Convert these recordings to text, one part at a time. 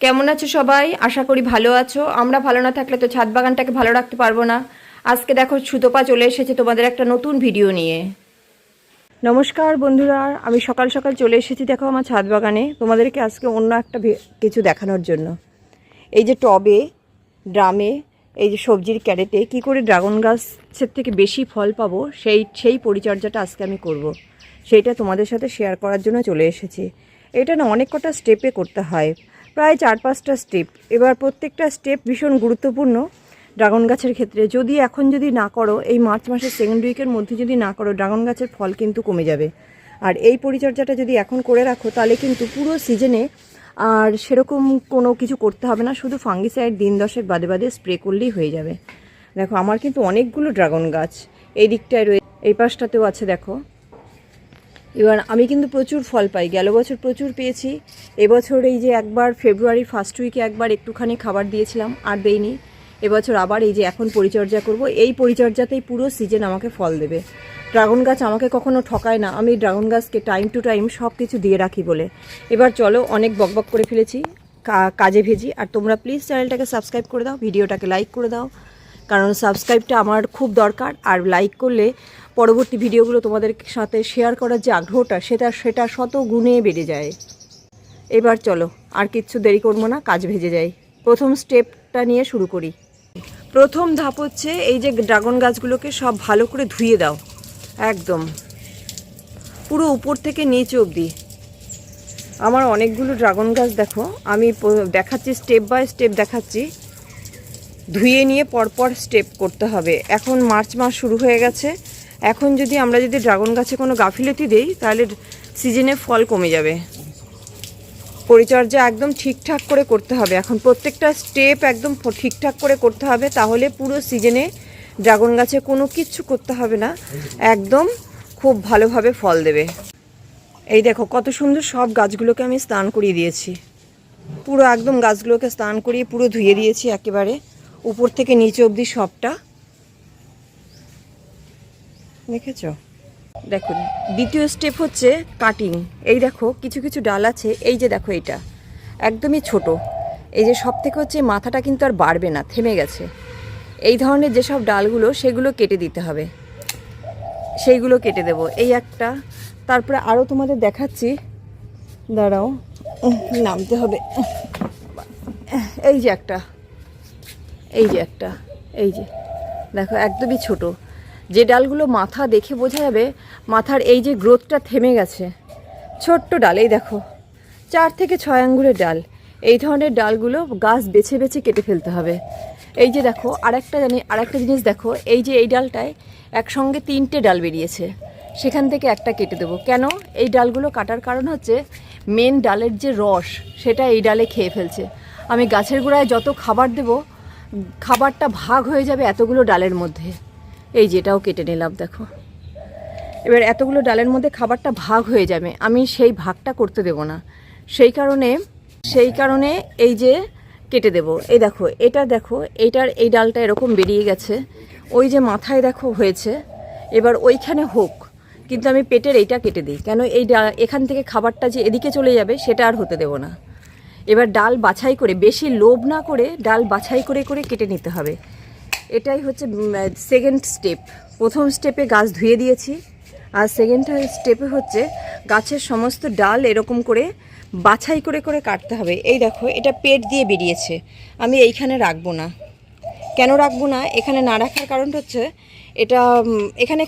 কেমন আছো সবাই? আশা করি ভালো আছো। আমরা ভালো না থাকলে তো ছাদ বাগানটাকে ভালো রাখতে পারব না। আজকে দেখো সুতোপা চলে এসেছে তোমাদের একটা নতুন ভিডিও নিয়ে। নমস্কার বন্ধুরা, আমি সকাল সকাল চলে এসেছি দেখো আমার ছাদ বাগানে। তোমাদেরকে আজকে অন্য একটা কিছু দেখানোর জন্য। এই যে টবে, ড্রামে, এই যে সবজির ক্যারেটে কি করে ড্রাগন গাছের থেকে বেশি ফল পাবো, সেই সেই পরিচর্যাটা আজকে আমি করব। সেইটা তোমাদের সাথে শেয়ার করার জন্য চলে এসেছি। এটা না অনেক কটা স্টেপে করতে হয়। প্রায় চার পাঁচটা স্টেপ এবার প্রত্যেকটা স্টেপ ভীষণ গুরুত্বপূর্ণ ড্রাগন গাছের ক্ষেত্রে। যদি এখন যদি না করো, এই মার্চ মাসের সেকেন্ড উইকের মধ্যে যদি না করো, ড্রাগন গাছের ফল কিন্তু কমে যাবে। আর এই পরিচর্যাটা যদি এখন করে রাখো, তাহলে কিন্তু পুরো সিজনে আর সেরকম কোনো কিছু করতে হবে না। শুধু ফাঙ্গিসাইড দিন দশেক বাদে বাদে স্প্রে করলেই হয়ে যাবে। দেখো, আমার কিন্তু অনেকগুলো ড্রাগন গাছ। এই দিকটায় রয়ে এই পাশটাতেও আছে, দেখো। এবার আমি কিন্তু প্রচুর ফল পাই, গেল বছর প্রচুর পেয়েছি। এবছর এই যে একবার ফেব্রুয়ারির ফার্স্ট উইকে একবার একটুখানি খাবার দিয়েছিলাম, আর দেইনি। এবছর আবার এই যে এখন পরিচর্যা করব, এই পরিচর্যাতেই পুরো সিজন আমাকে ফল দেবে। ড্রাগন গাছ আমাকে কখনো ঠকায় না, আমি ড্রাগন গাছকে টাইম টু টাইম সব কিছু দিয়ে রাখি বলে। এবার চলো অনেক বকবক করে ফেলেছি কাজে ভেজি। আর তোমরা প্লিজ চ্যানেলটাকে সাবস্ক্রাইব করে দাও ভিডিওটাকে লাইক করে দাও। কারণ সাবস্ক্রাইবটা আমার খুব দরকার আর লাইক করলে পরবর্তী ভিডিওগুলো তোমাদের সাথে শেয়ার করার যে আগ্রহটা, সেটা সেটা শত গুণে বেড়ে যায়। এবার চলো, আর কিচ্ছু দেরি করব না, কাজ ভেজে যাই। প্রথম স্টেপটা নিয়ে শুরু করি। প্রথম ধাপ হচ্ছে এই যে ড্রাগন গাছগুলোকে সব ভালো করে ধুয়ে দাও। একদম। পুরো উপর থেকে নিচ অবধি। আমার অনেকগুলো ড্রাগন গাছ দেখো, আমি দেখাচ্ছি স্টেপ বাই স্টেপ দেখাচ্ছি। ধুয়ে নিয়ে পরপর স্টেপ করতে হবে। এখন মার্চ মাস শুরু হয়ে গেছে। এখন যদি আমরা যদি ড্রাগন গাছে কোনো গাফিলতি দেই, তাহলে সিজনে ফল কমে যাবে। পরিচর্যা একদম ঠিকঠাক করে করতে হবে। এখন প্রত্যেকটা স্টেপ একদম ঠিকঠাক করে করতে হবে, তাহলে পুরো সিজনে ড্রাগন গাছে কোনো কিচ্ছু করতে হবে না। একদম খুব ভালোভাবে ফল দেবে। এই দেখো, কত সুন্দর সব গাছগুলোকে আমি স্নান করিয়ে দিয়েছি। পুরো একদম গাছগুলোকে স্নান করিয়ে পুরো ধুয়ে দিয়েছি একেবারে। উপর থেকে নিচে অবধি সবটা। দেখেছ? দেখো, দ্বিতীয় স্টেপ হচ্ছে কাটিং এই দেখো, কিছু কিছু ডাল আছে, এই যে দেখো এটা একদমই ছোট। এই যে সব থেকে হচ্ছে মাথাটা কিন্তু আর বাড়বে না, থেমে গেছে। এই ধরনের যেসব ডালগুলো, সেগুলো কেটে দিতে হবে। সেইগুলো কেটে দেবো। এই একটা। তারপরে আরও তোমাদের দেখাচ্ছি। দাঁড়াও নামতে হবে। এই যে একটা। এই যে একটা, এই যে। দেখো, একদমই ছোট। যে ডালগুলো মাথা দেখে বোঝা যাবে, মাথার এই যে গ্রোথটা থেমে গেছে। ছোট্ট ডাল, এই দেখো। চার থেকে ছয় আঙ্গুলের ডাল। এই ধরনের ডালগুলো গাছ বেছে বেছে কেটে ফেলতে হবে। এই যে দেখো, আরেকটা জানি, আরেকটা জিনিস দেখো, এই যে এই ডালটায় একসঙ্গে তিনটে ডাল বেরিয়েছে। সেখান থেকে একটা কেটে দেবো। কেন? এই ডালগুলো কাটার কারণ হচ্ছে মেন ডালের যে রস, সেটা এই ডালে খেয়ে ফেলছে। আমি গাছের গোড়ায় যত খাবার দেব খাবারটা ভাগ হয়ে যাবে এতগুলো ডালের মধ্যে। এই যেটাও কেটে নিলাম, দেখো। এবার এতগুলো ডালের মধ্যে খাবারটা ভাগ হয়ে যাবে। আমি সেই ভাগটা করতে দেব না। সেই কারণে সেই কারণে এই যে কেটে দেব। এই দেখো, এটা দেখো এইটার এই ডালটা এরকম বেরিয়ে গেছে। ওই যে মাথায় দেখো হয়েছে। এবার ওইখানে হোক, কিন্তু আমি পেটের এইটা কেটে দিই। কেন এই এখান থেকে খাবারটা যে এদিকে চলে যাবে, সেটা আর হতে দেব না। এবার ডাল বাছাই করে, বেশি লোভ না করে ডাল বাছাই করে করে কেটে নিতে হবে। এটাই হচ্ছে সেকেন্ড স্টেপ প্রথম স্টেপে গাছ ধুয়ে দিয়েছি। আর সেকেন্ড স্টেপে হচ্ছে, গাছের সমস্ত ডাল এরকম করে বাছাই করে করে কাটতে হবে। এই দেখো, এটা পেট দিয়ে বেরিয়েছে। আমি এইখানে রাখব না। কেন রাখব না? এখানে না রাখার কারণটা হচ্ছে, এটা এখানে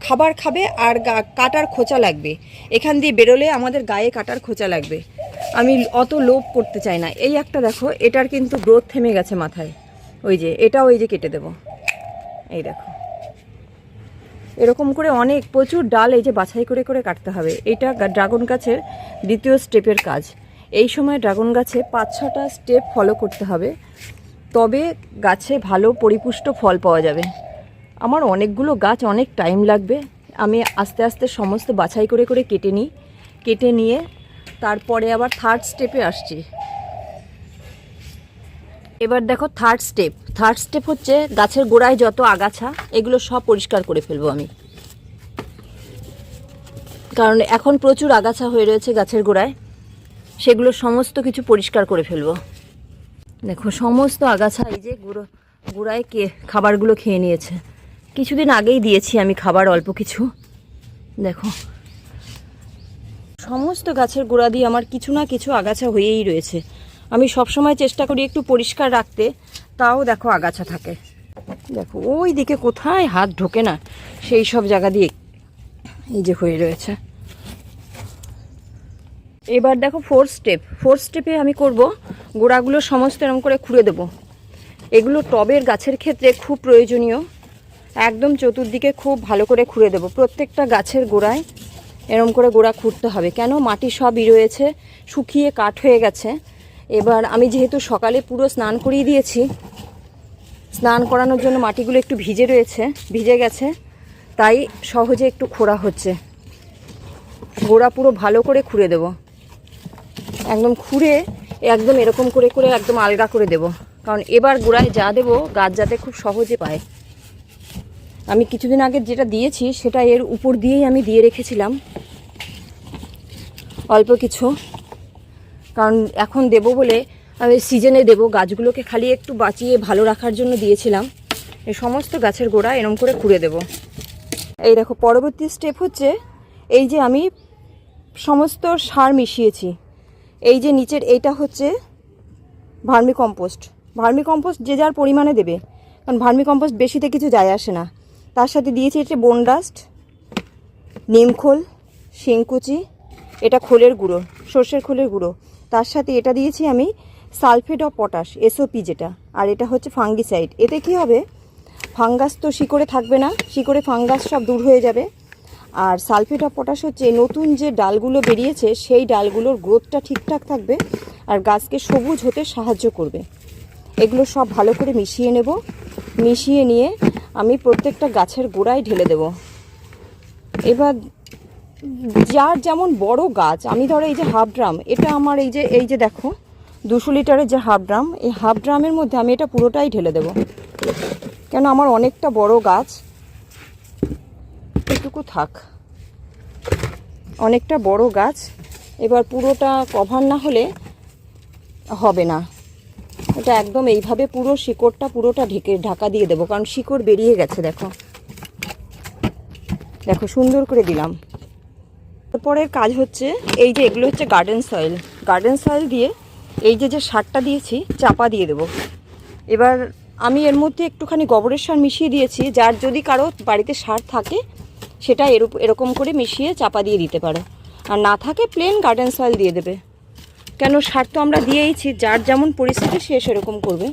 খাবার খাবে আর কাটার খোঁচা লাগবে। এখান দিয়ে বেরোলে আমাদের গায়ে কাটার খোঁচা লাগবে। আমি অত লোভ করতে চাই না। এই একটা দেখো, এটার কিন্তু গ্রোথ থেমে গেছে মাথায়। ওই যে, এটাও এই যে কেটে দেবো। এই দেখো। এরকম করে অনেক, প্রচুর ডাল এই যে বাছাই করে করে কাটতে হবে। এটা ড্রাগন গাছের দ্বিতীয় স্টেপের কাজ। এই সময় ড্রাগন গাছে পাঁচ, ছটা স্টেপ ফলো করতে হবে। তবে গাছে ভালো পরিপুষ্ট ফল পাওয়া যাবে। আমার অনেকগুলো গাছ অনেক টাইম লাগবে। আমি আস্তে আস্তে সমস্ত বাছাই করে করে কেটে নিই। কেটে নিয়ে তারপরে আবার থার্ড স্টেপে আসছি। এবার দেখো থার্ড স্টেপ থার্ড স্টেপ হচ্ছে গাছের গোড়ায় যত আগাছা, এগুলো সব পরিষ্কার করে ফেলব আমি। কারণ এখন প্রচুর আগাছা হয়ে রয়েছে গাছের গোড়ায়। সেগুলো সমস্ত কিছু পরিষ্কার করে ফেলব। দেখো, সমস্ত আগাছা এই যে গুঁড়ো গুঁড়ায় কে খাবারগুলো খেয়ে নিয়েছে। কিছুদিন আগেই দিয়েছি আমি খাবার, অল্প কিছু। দেখো। সমস্ত গাছের গোড়া দিয়ে আমার কিছু না কিছু আগাছা হয়েই রয়েছে। আমি সবসময় চেষ্টা করি একটু পরিষ্কার রাখতে, তাও দেখো আগাছা থাকে। দেখো, ওই দিকে কোথায় হাত ঢোকে না, সেই সব জায়গা দিয়ে এই যে হয়ে রয়েছে। এবার দেখো ফোর স্টেপ ফোর স্টেপে আমি করব, গোড়াগুলো সমস্ত এরকম করে খুঁড়ে দেবো। এগুলো টবের গাছের ক্ষেত্রে খুব প্রয়োজনীয়। একদম চতুর্দিকে খুব ভালো করে খুঁড়ে দেবো। প্রত্যেকটা গাছের গোড়ায় এরম করে গোড়া খুঁড়তে হবে। কেন? মাটি সবই রয়েছে, শুকিয়ে কাঠ হয়ে গেছে। এবার আমি যেহেতু সকালে পুরো স্নান করিয়ে দিয়েছি, স্নান করানোর জন্য মাটিগুলো একটু ভিজে রয়েছে, ভিজে গেছে, তাই সহজে একটু খোঁড়া হচ্ছে। গোড়া পুরো ভালো করে খুঁড়ে দেবো। একদম খুঁড়ে একদম এরকম করে করে একদম আলগা করে দেব। কারণ এবার গোড়ায় যা দেবো গাছ যাতে খুব সহজে পায়। আমি কিছুদিন আগে যেটা দিয়েছি, সেটা এর উপর দিয়েই আমি দিয়ে রেখেছিলাম। অল্প কিছু। কারণ এখন দেব বলে আমি সিজনে দেব, গাছগুলোকে খালি একটু বাঁচিয়ে ভালো রাখার জন্য দিয়েছিলাম। এই সমস্ত গাছের গোড়া এরম করে খুঁড়ে দেব। এই দেখো, পরবর্তী স্টেপ হচ্ছে এই যে আমি সমস্ত সার মিশিয়েছি। এই যে নিচের এইটা হচ্ছে ভার্মি কম্পোস্ট ভার্মি কম্পোস্ট যে যার পরিমাণে দেবে। কারণ ভার্মি কম্পোস্ট বেশিতে কিছু যায় আসে না। তার সাথে দিয়েছি এটা বোন ডাস্ট নিমখোল শিংকুচি, এটা খোলের গুঁড়ো, সর্ষের খোলের গুঁড়ো। তার সাথে এটা দিয়েছি আমি সালফেট অফ পটাশ এসওপি যেটা, আর এটা হচ্ছে ফাঙ্গিসাইড এতে কি হবে? ফাঙ্গাস তো শিকড়ে থাকবে না, শিকড়ে ফাঙ্গাস সব দূর হয়ে যাবে। আর সালফেট অফ পটাশ হচ্ছে নতুন যে ডালগুলো বেরিয়েছে, সেই ডালগুলোর গ্রোথটা ঠিকঠাক থাকবে আর গাছকে সবুজ হতে সাহায্য করবে। এগুলো সব ভালো করে মিশিয়ে নেব। মিশিয়ে নিয়ে আমি প্রত্যেকটা গাছের গোড়ায় ঢেলে দেব। এবার যার যেমন বড় গাছ, আমি ধরো এই যে হাফ ড্রাম, এটা আমার এই যে এই যে দেখো, দুশো লিটারের যে হাফ ড্রাম, এই হাফ ড্রামের মধ্যে আমি এটা পুরোটাই ঢেলে দেব। কেন আমার অনেকটা বড় গাছ, এটুকু থাক। অনেকটা বড় গাছ, এবার পুরোটা কভার না হলে হবে না। এটা একদম এইভাবে পুরো শিকড়টা পুরোটা ঢেকে, ঢাকা দিয়ে দেবো, কারণ শিকড় বেরিয়ে গেছে, দেখো। দেখো, সুন্দর করে দিলাম। তারপরের কাজ হচ্ছে, এই যে এগুলো হচ্ছে গার্ডেন সয়েল গার্ডেন সয়েল দিয়ে এই যে যে সারটা দিয়েছি, চাপা দিয়ে দেবো। এবার আমি এর মধ্যে একটুখানি গোবরের সার মিশিয়ে দিয়েছি, যার যদি কারও বাড়িতে সার থাকে, সেটা এরকম করে মিশিয়ে চাপা দিয়ে দিতে পারো। আর না থাকে প্লেন গার্ডেন সয়েল দিয়ে দেবে। কেন সার তো আমরা দিয়েইছি, যার যেমন পরিস্থিতি সে সেরকম করবে।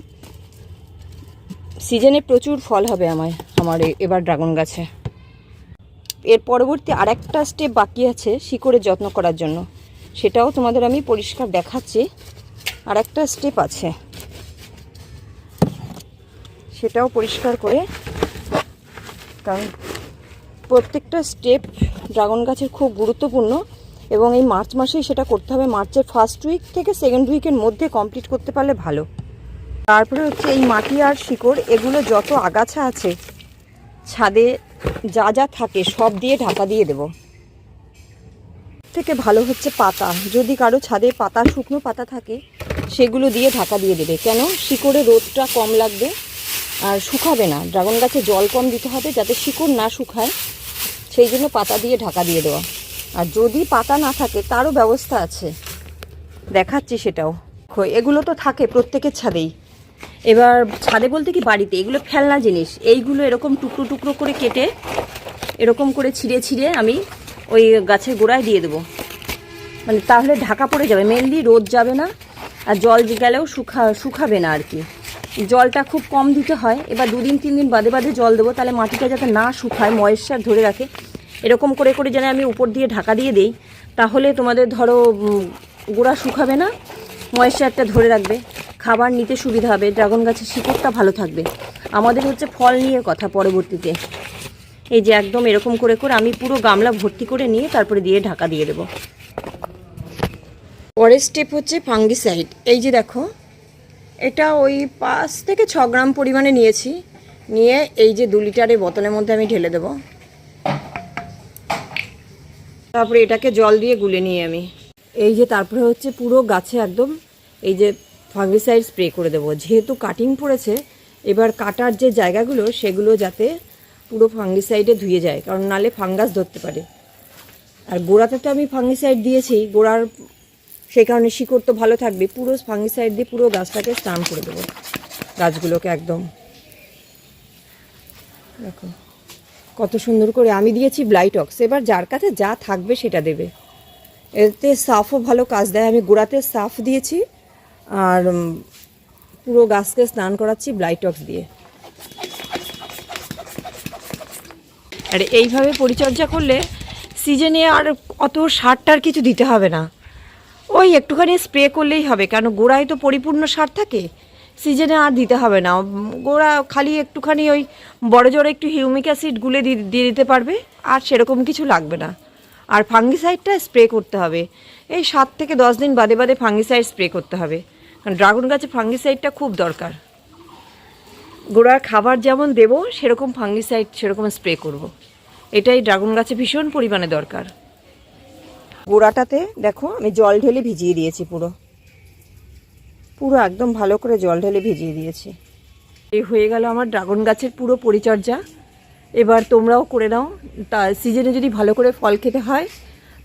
সিজনে প্রচুর ফল হবে আমায়, আমার এবার ড্রাগন গাছে। এর পরবর্তী আরেকটা স্টেপ বাকি আছে শিকড়ের যত্ন করার জন্য। সেটাও তোমাদের আমি পরিষ্কার দেখাচ্ছি। আরেকটা স্টেপ আছে। সেটাও পরিষ্কার করে। কারণ প্রত্যেকটা স্টেপ ড্রাগন গাছের খুব গুরুত্বপূর্ণ। এবং এই মার্চ মাসেই সেটা করতে হবে। মার্চের ফার্স্ট উইক থেকে সেকেন্ড উইকের মধ্যে কমপ্লিট করতে পারলে ভালো। তারপরে হচ্ছে এই মাটি আর শিকড়, এগুলো যত আগাছা আছে, ছাদে যা যা থাকে সব দিয়ে ঢাকা দিয়ে দেব। থেকে ভালো হচ্ছে পাতা। যদি কারও ছাদে পাতা, শুকনো পাতা থাকে, সেগুলো দিয়ে ঢাকা দিয়ে দেবে। কেন? শিকড়ে রোদটা কম লাগবে আর শুকাবে না। ড্রাগন গাছে জল কম দিতে হবে যাতে শিকড় না শুকায়। সেই জন্য পাতা দিয়ে ঢাকা দিয়ে দেওয়া। আর যদি পাতা না থাকে, তারও ব্যবস্থা আছে। দেখাচ্ছি সেটাও। এগুলো তো থাকে প্রত্যেকের ছাদেই। এবার ছাদে বলতে কি বাড়িতে? এগুলো ফেলনা জিনিস। এইগুলো এরকম টুকরো টুকরো করে কেটে, এরকম করে ছিঁড়ে ছিঁড়ে আমি ওই গাছের গোড়ায় দিয়ে দেবো। মানে তাহলে ঢাকা পড়ে যাবে। মেনলি রোদ যাবে না, আর জল গেলেও শুকা, শুকাবে না আর কি। জলটা খুব কম দিতে হয়। এবার দুদিন তিন দিন বাদে বাদে জল দেবো। তাহলে মাটিটা যাতে না শুকায়, ময়েশ্চার ধরে রাখে এরকম করে করে যেন আমি উপর দিয়ে ঢাকা দিয়ে দিই, তাহলে তোমাদের ধরো গোড়া শুকাবে না ময়েশ্চারটা ধরে রাখবে, খাবার নিতে সুবিধা হবে, ড্রাগন গাছের শিকড়টা ভালো থাকবে। আমাদের হচ্ছে ফল নিয়ে কথা পরবর্তীতে। এই যে একদম এরকম করে করে আমি পুরো গামলা ভর্তি করে নিয়ে তারপরে দিয়ে ঢাকা দিয়ে দেবো। পরের স্টেপ হচ্ছে ফাঙ্গিসাইড এই যে দেখো, এটা ওই পাঁচ থেকে ছ গ্রাম পরিমাণে নিয়েছি, নিয়ে এই যে দু লিটারের বোতলের মধ্যে আমি ঢেলে দেবো। তারপরে এটাকে জল দিয়ে গুলে নিয়ে আমি। এই যে তারপরে হচ্ছে পুরো গাছে একদম এই যে ফাঙ্গিসাইড স্প্রে করে দেবো। যেহেতু কাটিং পড়েছে, এবার কাটার যে জায়গাগুলো সেগুলো যাতে পুরো ফাঙ্গিসাইডে ধুয়ে যায়, কারণ নালে ফাঙ্গাস ধরতে পারে। আর গোড়াতে তো আমি ফাঙ্গিসাইড দিয়েছি, গোড়ার সেই কারণে শিকড় তো ভালো থাকবে, পুরো ফাঙ্গিসাইড দিয়ে পুরো গাছটাকে স্নান করে দেবো, গাছগুলোকে একদম। দেখো। কত সুন্দর করে আমি দিয়েছি ব্লাইটক্স এবার যার কাছে যা থাকবে সেটা দেবে। এতে সাফও ভালো কাজ দেয়। আমি গোড়াতে সাফ দিয়েছি আর পুরো গাছকে স্নান করাচ্ছি ব্লাইটক্স দিয়ে। আর এইভাবে পরিচর্যা করলে সিজনে আর অত সারটার কিছু দিতে হবে না। ওই একটুখানি স্প্রে করলেই হবে, কেন গোড়ায় তো পরিপূর্ণ সার থাকে। সিজনে আর দিতে হবে না। গোড়া খালি একটুখানি ওই বড় জোরে একটু হিউমিক অ্যাসিড গুলে দিয়ে দিতে পারবে, আর সেরকম কিছু লাগবে না। আর ফাঙ্গিসাইডটা স্প্রে করতে হবে। এই সাত থেকে দশ দিন বাদে বাদে ফাঙ্গিসাইড স্প্রে করতে হবে। কারণ ড্রাগন গাছে ফাঙ্গিসাইডটা খুব দরকার। গোড়ার খাবার যেমন দেবো, সেরকম ফাঙ্গিসাইড, সেরকম স্প্রে করব। এটাই ড্রাগন গাছে ভীষণ পরিমাণে দরকার। গোড়াটাতে দেখো, আমি জল ঢেলে ভিজিয়ে দিয়েছি পুরো। পুরো একদম ভালো করে জল ঢেলে ভিজিয়ে দিয়েছি। এই হয়ে গেল আমার ড্রাগন গাছের পুরো পরিচর্যা। এবার তোমরাও করে নাও। তা সিজনে যদি ভালো করে ফল খেতে হয়,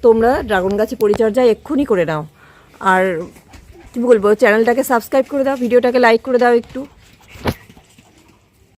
তোমরা ড্রাগন গাছের পরিচর্যা এক্ষুনি করে নাও। আর কী বলব, চ্যানেলটাকে সাবস্ক্রাইব করে দাও, ভিডিওটাকে লাইক করে দাও একটু।